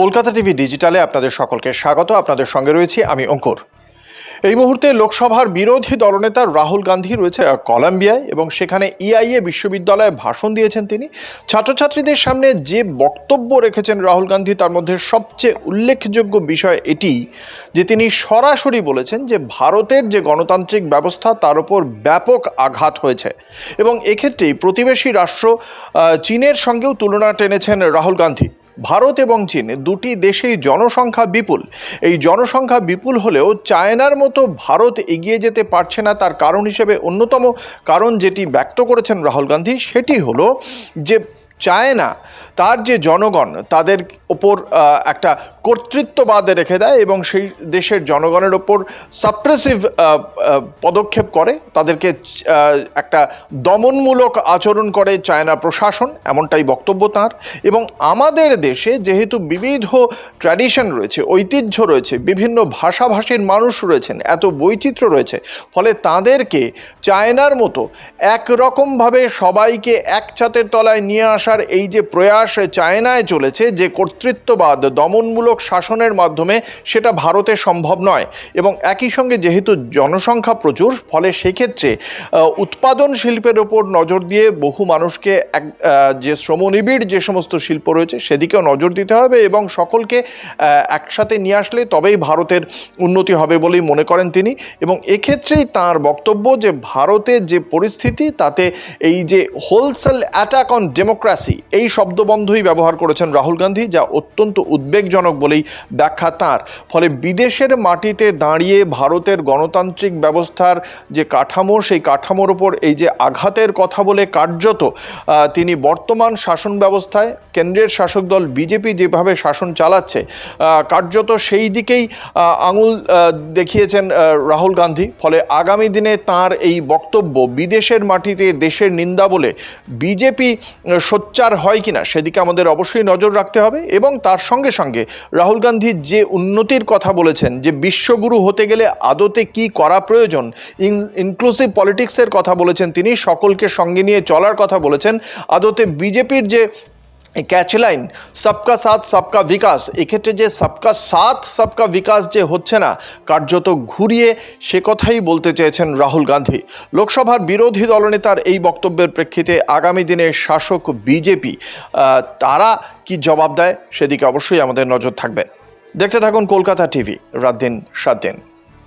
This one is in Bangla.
কলকাতা টিভি ডিজিটালে আপনাদের সকলকে স্বাগত। আপনাদের সঙ্গে রয়েছি আমি অঙ্কুর। এই মুহূর্তে লোকসভার বিরোধী দলনেতা রাহুল গান্ধী রয়েছে কলম্বিয়ায় এবং সেখানে ইআইএ বিশ্ববিদ্যালয়ে ভাষণ দিয়েছেন তিনি। ছাত্রছাত্রীদের সামনে যে বক্তব্য রেখেছেন রাহুল গান্ধী, তার মধ্যে সবচেয়ে উল্লেখযোগ্য বিষয় এটি যে তিনি সরাসরি বলেছেন যে ভারতের যে গণতান্ত্রিক ব্যবস্থা, তার উপর ব্যাপক আঘাত হয়েছে। এবং এক্ষেত্রেই প্রতিবেশী রাষ্ট্র চীনের সঙ্গেও তুলনা টেনেছেন রাহুল গান্ধী। ভারত এবং চীন দুটি দেশেই জনসংখ্যা বিপুল। এই জনসংখ্যা বিপুল হলেও চায়নার মতো ভারত এগিয়ে যেতে পারছে না, তার কারণ হিসেবে অন্যতম কারণ যেটি ব্যক্ত করেছেন রাহুল গান্ধী, সেটি হলো যে চায়না, তার যে জনগণ, তাদের ওপর একটা কর্তৃত্ববাদ রেখে দেয় এবং সেই দেশের জনগণের ওপর সাপ্রেসিভ পদক্ষেপ করে। তাদেরকে একটা দমনমূলক আচরণ করে চায়না প্রশাসন, এমনটাই বক্তব্য তাঁর। এবং আমাদের দেশে যেহেতু বিবিধ ট্র্যাডিশন রয়েছে, ঐতিহ্য রয়েছে, বিভিন্ন ভাষাভাষীর মানুষ রয়েছেন, এত বৈচিত্র্য রয়েছে, ফলে তাদেরকে চায়নার মতো একরকমভাবে সবাইকে এক ছাতের তলায় নিয়ে আসার এই যে প্রয়াস চায়নায় চলেছে, যে কর্তৃত্ববাদ, দমনমূলক শাসনের মাধ্যমে সেটা ভারতে সম্ভব নয়। এবং একই সঙ্গে যেহেতু জনসংখ্যা প্রচুর, ফলে সেক্ষেত্রে উৎপাদন শিল্পের ওপর নজর দিয়ে বহু মানুষকে এক যে শ্রমনিবিড় যে সমস্ত শিল্প রয়েছে, সেদিকেও নজর দিতে হবে এবং সকলকে একসাথে নিয়ে আসলে তবেই ভারতের উন্নতি হবে বলেই মনে করেন তিনি। এবং এক্ষেত্রেই তার বক্তব্য যে ভারতের যে পরিস্থিতি, তাতে এই যে হোলসেল অ্যাটাক অন ডেমোক্রেসি, এই শব্দবন্ধই ব্যবহার করেছেন রাহুল গান্ধী, যা অত্যন্ত উদ্বেগজনক বলেই ব্যাখ্যা তার। ফলে বিদেশের মাটিতে দাঁড়িয়ে ভারতের গণতান্ত্রিক ব্যবস্থার যে কাঠামো, সেই কাঠামোর ওপর এই যে আঘাতের কথা বলে কার্যত তিনি বর্তমান শাসন ব্যবস্থায়, কেন্দ্রের শাসক দল বিজেপি যেভাবে শাসন চালাচ্ছে কার্যত সেই দিকেই আঙুল দেখিয়েছেন রাহুল গান্ধী। ফলে আগামী দিনে তার এই বক্তব্য, বিদেশের মাটিতে দেশের নিন্দা বলে বিজেপি সোচ্চার হয় কিনা, সেদিকে আমাদের অবশ্যই নজর রাখতে হবে এবং তার সঙ্গে সঙ্গে রাহুল গান্ধী যে উন্নতির কথা বলেছেন, যে বিশ্বগুরু হতে গেলে আদতে কি করা প্রয়োজন ইনক্লুসিভ পলিটিক্সের কথা বলেছেন তিনি, সকলকে সঙ্গে নিয়ে চলার কথা বলেছেন, আদতে বিজেপির যে ক্যাচলাইন সবকা সাথ সবকা বিকাশ এক্ষেত্রে যে সবকা সাথ সবকা বিকাশ যে হচ্ছে না কার্যত ঘুরিয়ে সে কথাই বলতে চেয়েছেন রাহুল গান্ধী লোকসভার বিরোধী দলনেতার এই বক্তব্যের প্রেক্ষিতে আগামী দিনে শাসক বিজেপি তারা কি জবাব দেয় সেদিকে অবশ্যই আমাদের নজর থাকবে। দেখতে থাকুন কলকাতা টিভি, রাত দিন, সাত দিন।